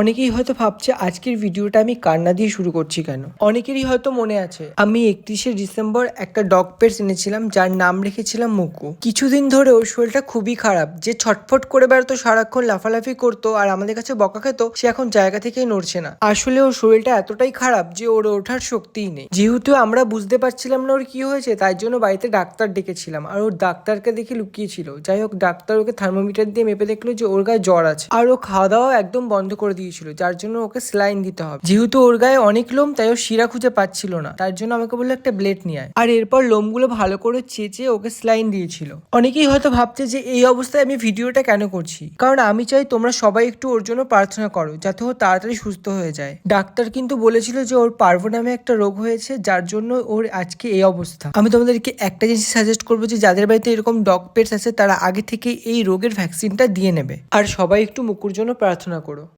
অনেকেই হয়তো ভাবছে আজকের ভিডিওটা আমি কান্না দিয়ে শুরু করছি কেন? অনেকেরই হয়তো মনে আছে, আমি একত্রিশে ডিসেম্বর একটা ডগ পেটস এনেছিলাম, যার নাম রেখেছিলাম মুকু। কিছুদিন ধরে ওর শরীরটা খুবই খারাপ, যে ছটফট করে বেড়াতো, সারাক্ষণ লাফালাফি করতো, আর আমাদের কাছে বকা খেত, সে এখন জায়গা থেকেই নড়ছে না। আসলে ওর শরীরটা এতটাই খারাপ যে ওর ওঠার শক্তিই নেই। যেহেতু আমরা বুঝতে পারছিলাম না ওর কি হয়েছে, তাই জন্য বাড়িতে ডাক্তার ডেকেছিলাম, আর ওর ডাক্তারকে দেখে লুকিয়েছিল। যাই হোক, ডাক্তার ওকে থার্মোমিটার দিয়ে মেপে দেখল যে ওর গায়ে জ্বর আছে, আর ও খাওয়া দাওয়া একদম বন্ধ করে দিয়েছিল, যার জন্য ওকে স্লাইন দিতে হবে। যেহেতু ওর গায়ে অনেক লোম, তাই ও শিরা খুঁজে পাচ্ছিল না। তার জন্য আমাকে বলল একটা ব্লেড নিয়ে আয়। আর এরপর লোমগুলো ভালো করে চেঁচে ওকে স্লাইন দিয়েছিল। অনেকেই হয়তো ভাবছে যে এই অবস্থায় আমি ভিডিওটা কেন করছি? কারণ আমি চাই তোমরা সবাই একটু ওর জন্য প্রার্থনা করো, যাতে ও তাড়াতাড়ি সুস্থ হয়ে যায়। ডাক্তার কিন্তু বলেছিল যে ওর পার্ভো নামে একটা রোগ হয়েছে, যার জন্য ওর আজকে এই অবস্থা। আমি তোমাদেরকে একটা জিনিস সাজেস্ট করব যে, যাদের বাড়িতে এরকম ডগ পেটস আছে, তারা আগে থেকে এই রোগের ভ্যাকসিনটা দিয়ে নেবে। আর সবাই একটু মুকুর জন্য প্রার্থনা করো।